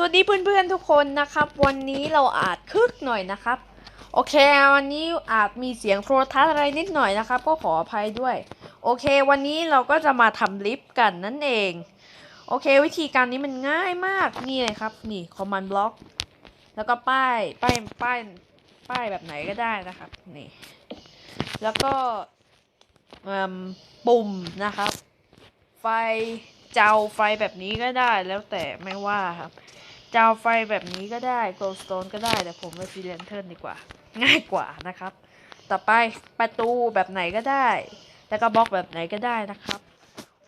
สวัสดีเพื่อนๆทุกคนนะครับ วันนี้เราอาจคึกหน่อยนะครับ โอเค วันนี้อาจมีเสียงโทรทัศน์อะไรนิดหน่อยนะครับ ก็ขออภัยด้วย โอเค วันนี้เราก็จะมาทำลิฟต์กันนั่นเอง โอเค วิธีการนี้มันง่ายมากนี่เลยครับ นี่ command block แล้วก็ป้ายป้ายป้ายป้ายแบบไหนก็ได้นะครับนี่แล้วก็ปุ่มนะครับ ไฟเจ้าไฟแบบนี้ก็ได้แล้วแต่ไม่ว่าครับ เจ้าไฟแบบนี้ก็ได้ glowstone ก็ได้ แต่ผมว่า sea lantern ดีกว่า ง่ายกว่านะครับ ต่อไปประตูแบบไหนก็ได้ แล้วก็บล็อกแบบไหนก็ได้นะครับ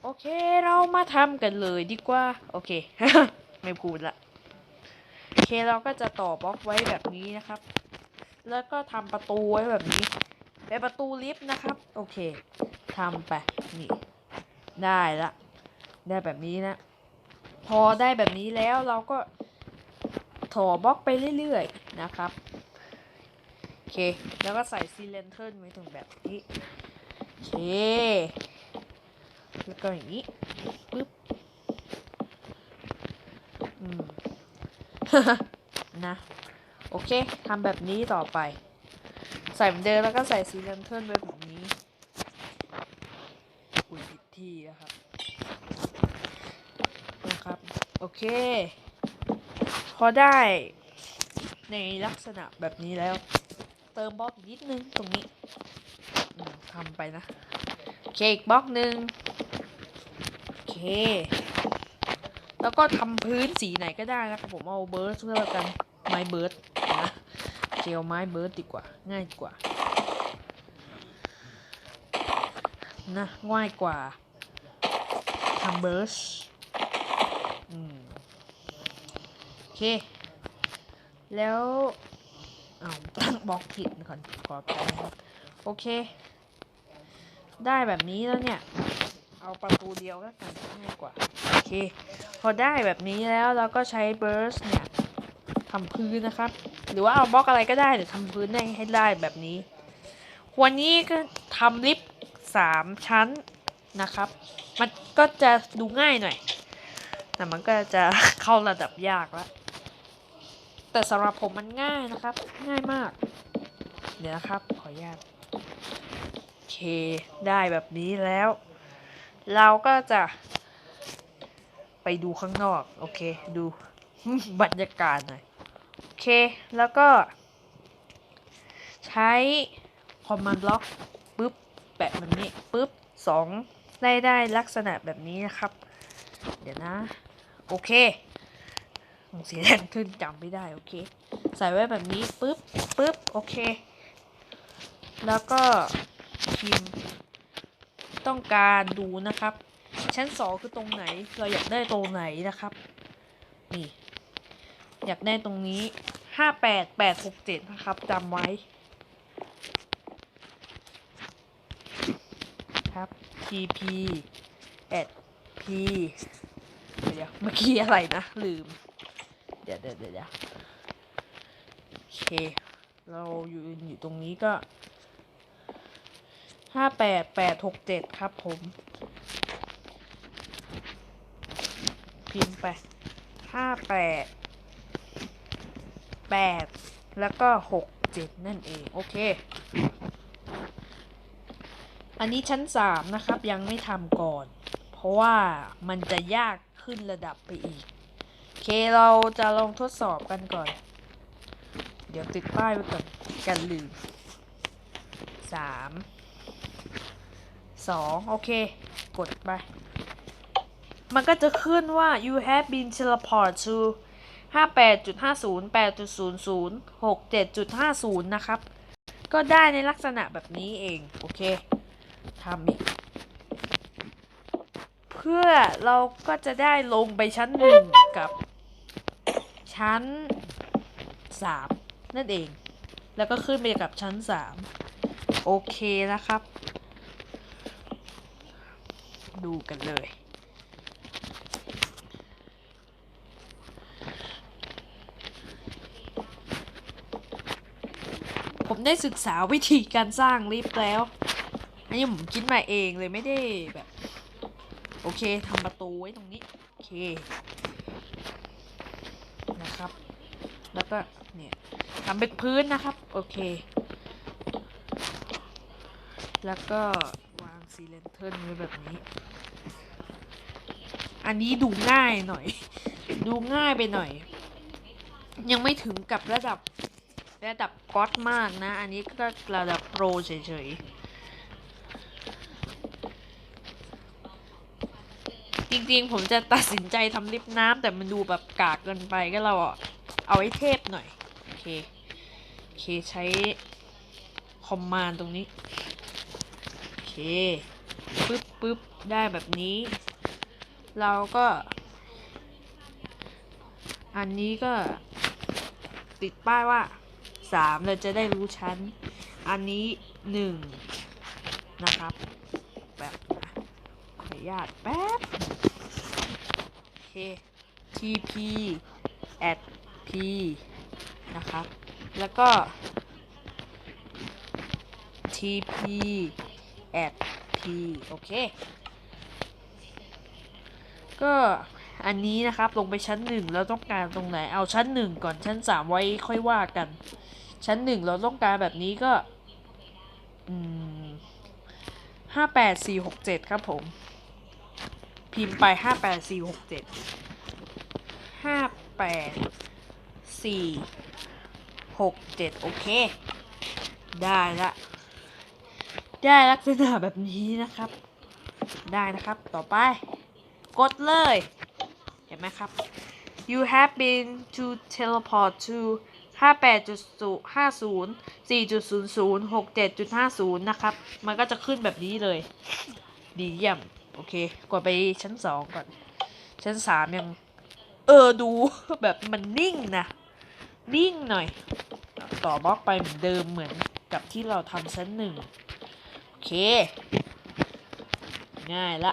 โอเคเรามาทำกันเลยดีกว่า โอเค ไม่พูดละโอเคเราก็จะต่อบล็อกไว้แบบนี้นะครับ แล้วก็ทำประตูไว้แบบนี้เป็นประตูลิฟต์นะครับ โอเคทำไปนี่ ได้ละ ได้แบบนี้นะ พอได้แบบนี้แล้วเราก็ ถอบล็อกไปเรื่อยๆนะครับ โอเค แล้วก็ใส่ซีเลนเทิร์นไว้ตรงแบบนี้ โอเค แล้วก็อย่างนี้ปึ๊บอืมนะ โอเคทำแบบนี้ต่อไป ใส่เหมือนเดิมแล้วก็ใส่ซีเลนเทิร์นไว้แบบนี้อุ้ยผิดที่นะครับนะครับ โอเค พอได้ในลักษณะแบบนี้แล้ว เติมบล็อกอีกนิดนึงตรงนี้ทำไปนะเคอีกบล็อกหนึ่งโอเค แล้วก็ทำพื้นสีไหนก็ได้นะครับผมเอาเบิร์ดเลือกันไม้เบิร์ดนะเจลไม้เบิร์ดดีกว่า ง่ายกว่านะง่ายกว่าทำเบิร์ชอืม เค แล้วเอาตั้งบล็อกผิดก่อนขอแป๊บโอเค ได้แบบนี้แล้วเนี่ย เอาประตูเดียวก็กันง่ายกว่า โอเค พอได้แบบนี้แล้วเราก็ใช้เบิร์ชเนี่ยทำพื้นนะครับ หรือว่าเอาบล็อกอะไรก็ได้แต่ทำพื้นได้ให้ได้แบบนี้ วันนี้ก็ทำลิฟต์สามชั้นนะครับ มันก็จะดูง่ายหน่อย แต่มันก็จะเข้าระดับยากแล้ว แต่สำหรับผมมันง่ายนะครับ ง่ายมาก เดี๋ยวนะครับ ขออนุญาตโอเคได้แบบนี้แล้ว เราก็จะไปดูข้างนอก โอเค ดูบรรยากาศหน่อย โอเค แล้วก็ ใช้ command block ปุ๊บแปะมันนี้ปุ๊บสองได้ได้ลักษณะแบบนี้นะครับ เดี๋ยวนะ โอเค สีแดงขึ้นจำไม่ได้โอเค ใส่ไว้แบบนี้ปุ๊บปุ๊บโอเค แล้วก็พิมพ์ต้องการดูนะครับ ชั้นสองคือตรงไหนเราอยากได้ตรงไหนนะครับนี่อยากได้ตรงนี้ห้าแปดแปดหกเจ็ดนะครับจำไว้ครับ tp at p เดี๋ยวเมื่อกี้อะไรนะ ลืม เดี๋ยวเดี๋ยวเดี๋ยวโอเค เราอยู่อยู่ตรงนี้ก็ห้าแปดแปดหกเจ็ดครับผม พิมพ์ไปห้าแปดแปดแล้วก็หกเจ็ดนั่นเอง โอเค อันนี้ชั้นสามนะครับยังไม่ทำก่อน เพราะว่ามันจะยากขึ้นระดับไปอีก เคเราจะลองทดสอบกันก่อน เดี๋ยวติดป้ายไว้ก่อนกันลืมสามสองโอเค กดไป มันก็จะขึ้นว่า you have been teleported to 58.50 8.00 67.50 นะครับ ก็ได้ในลักษณะแบบนี้เอง โอเคทำอีก เพื่อเราก็จะได้ลงไปชั้นหนึ่งกับ ชั้นสามนั่นเอง แล้วก็ขึ้นไปกับชั้นสามโอเคนะครับ ดูกันเลย ผมได้ศึกษาวิธีการสร้างลิฟต์แล้ว อันนี้ผมคิดมาเองเลยไม่ได้แบบ โอเคทำประตูไว้ตรงนี้ โอเค แล้วก็เนี่ยทำเป็นพื้นนะครับ โอเค แล้วก็วางซีเลนเทิลไว้แบบนี้ อันนี้ดูง่ายหน่อย ดูง่ายไปหน่อย ยังไม่ถึงกับระดับระดับก๊อตมากนะ อันนี้ก็ระดับโปรเฉยๆจริงๆ ผมจะตัดสินใจทำลิฟน้ำแต่มันดูแบบกากเกินไปก็เราอะ เอาไว้เทพหน่อย โอเค โอเค ใช้คอมมานด์ตรงนี้ โอเค ปึ๊บปึ๊บได้แบบนี้ เราก็ อันนี้ก็ติดป้ายว่าสามเราจะได้รู้ชั้น อันนี้หนึ่งนะครับ แบบขออนุญาตแป๊บ โอเค tp at p นะครับ แล้วก็ tp at p โอเค ก็อันนี้นะครับลงไปชั้นหนึ่งเราต้องการตรงไหน เอาชั้นหนึ่งก่อนชั้นสามไว้ค่อยว่ากัน ชั้นหนึ่งเราต้องการแบบนี้ก็ห้าแปดสี่หกเจ็ดครับผม พิมพ์ไปห้าแปดสี่หกเจ็ดห้าแปด สี่หกเจ็ดโอเค ได้ละ ได้ลักษณะแบบนี้นะครับ ได้นะครับต่อไป กดเลย เห็นไหมครับ you have been to teleport to 58.50 4.00 67.50 นะครับ มันก็จะขึ้นแบบนี้เลย ดีเยี่ยม โอเค กดไปชั้น 2 ก่อน ชั้น 3 ยัง เออ ดู แบบมันนิ่งนะ นิ่งหน่อย ต่อบล็อกไปเหมือนเดิมเหมือนกับที่เราทำชั้นหนึ่งโอเค ง่ายละ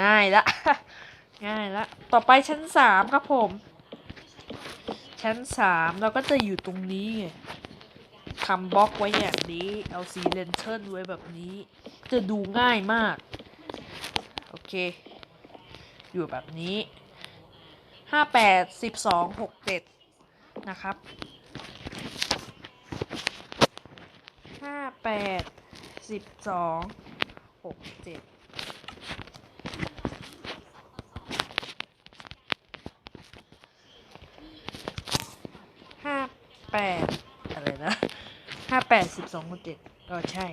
ง่ายละ ง่ายละ ต่อไปชั้นสามครับผม ชั้นสามเราก็จะอยู่ตรงนี้ไงทำบล็อกไว้อย่างนี้ เอาซีเลนเทิลไว้แบบนี้ จะดูง่ายมาก โอเค อยู่แบบนี้ห้าแปดสิบสองหกเจ็ด นะครับห้าแปดสิบสองหกเจ็ดห้าแปดอะไรนะห้าแปดสิบสองเจ็ดก็ใช่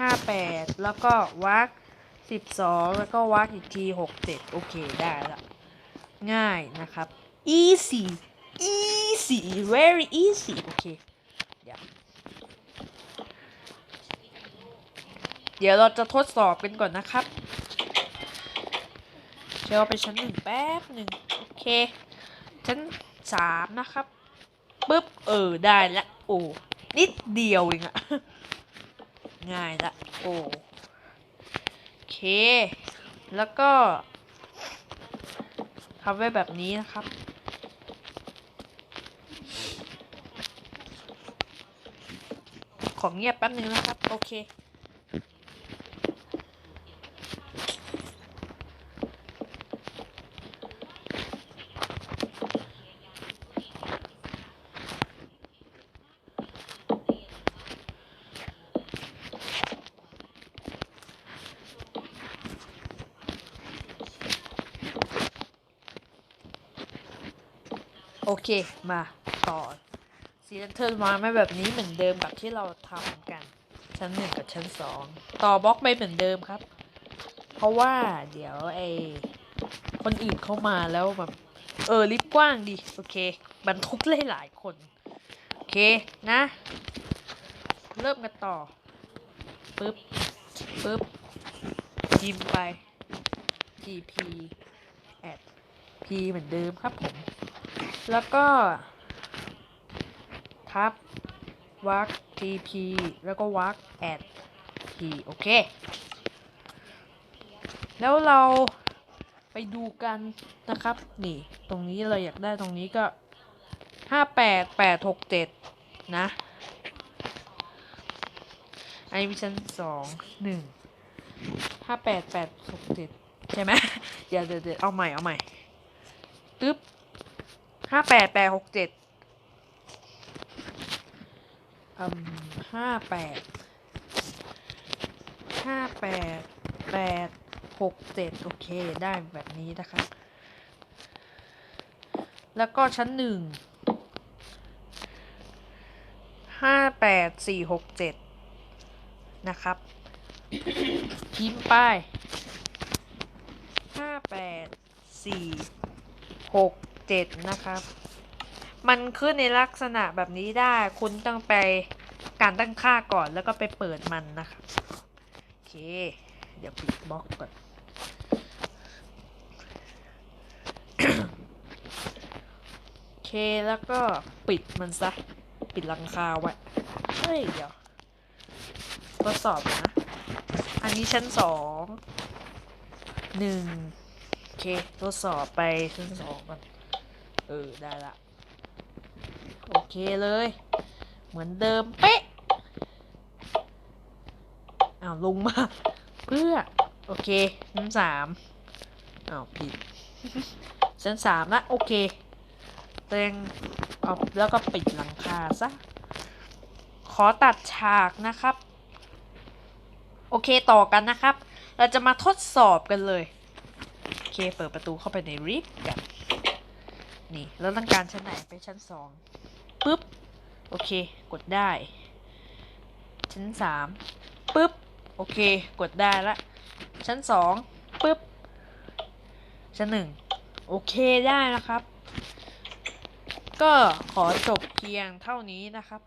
ห้าแปดแล้วก็วักสิบสองแล้วก็วักอีกทีหกเจ็ดโอเคได้ละ ง่ายนะครับ easy easy very easy โอเค เดี๋ยว เดี๋ยวเราจะทดสอบกันก่อนนะครับ เดี๋ยวไปชั้นหนึ่งแป๊บหนึ่งโอเค ชั้นสามนะครับปุ๊บ เออ ได้ละ โอ้ นิดเดียวเองอะง่ายละ โอ้โอเค แล้วก็ทำไว้แบบนี้นะครับ ของเงียบแป๊บนึงนะครับ โอเค โอเค มาต่อ ซีเลนเทอร์มาไม่แบบนี้เหมือนเดิมกับที่เราทำกัน ชั้นหนึ่งกับชั้นสองต่อบล็อกไปเหมือนเดิมครับ เพราะว่าเดี๋ยวไอคนอื่นเข้ามาแล้วแบบเออลิฟต์กว้างดีโอเคบรรทุกได้หลายคน โอเคนะ เริ่มกันต่อปึ๊บปึ๊บพิมพ์ไป tp at p เหมือนเดิมครับผม แล้วก็ ทับวัก tp แล้วก็วัก at p โอเค แล้วเราไปดูกันนะครับ นี่ ตรงนี้เราอยากได้ตรงนี้ก็ห้าแปดแปดหกเจ็ดนะอันนี้มีชั้นสองหนึ่งห้าแปดแปดหกเจ็ดใช่ไหมเดี๋ยวเดี๋ยวเดี๋ยวเอาใหม่เอาใหม่ตึ๊บห้าแปดแปดหกเจ็ด อืมห้าแปดห้าแปดแปดหกเจ็ดโอเคได้แบบนี้นะครับแล้วก็ชั้นหนึ่งห้าแปดสี่หกเจ็ดนะครับพิมพ์ป้ายห้าแปดสี่หกเจ็ดนะครับ มันขึ้นในลักษณะแบบนี้ได้ คุณต้องไปการตั้งค่าก่อนแล้วก็ไปเปิดมันนะครับโอเค เดี๋ยวปิดบล็อกก่อน โอเคแล้วก็ปิดมันซะ ปิดลังคาไว้ เฮ้ย เดี๋ยวทดสอบนะ อันนี้ชั้นสองหนึ่งโอเคทดสอบไปชั้นสองกันเออ ได้ละ เคเลย เหมือนเดิมเป๊ะอ้าวลงมา เพื่อ โอเคชั้นสามอ้าวผิดชั้นสามละโอเคเตียงเอาแล้วก็ปิดหลังคาซะ ขอตัดฉากนะครับ โอเคต่อกันนะครับ เราจะมาทดสอบกันเลย โอเคเปิดประตูเข้าไปในริฟต์กัน นี่ แล้วต้องการชั้นไหนไปชั้นสอง ปุ๊บ โอเค กดได้ ชั้นสามปุ๊บ โอเค กดได้ละ ชั้นสองปุ๊บ ชั้นหนึ่งโอเคได้นะครับ ก็ขอจบเพียงเท่านี้นะครับ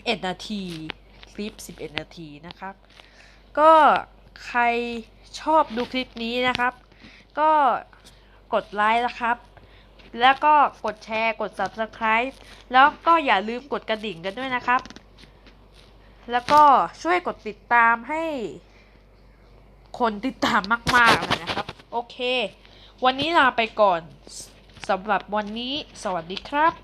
11 นาที คลิป 11 นาทีนะครับ ก็ใครชอบดูคลิปนี้นะครับ ก็กดไลค์นะครับ แล้วก็กดแชร์กด Subscribe แล้วก็อย่าลืมกดกระดิ่งกันด้วยนะครับ แล้วก็ช่วยกดติดตามให้ คนติดตามมากๆเลยนะครับ โอเค วันนี้ลาไปก่อนสำหรับวันนี้สวัสดีครับ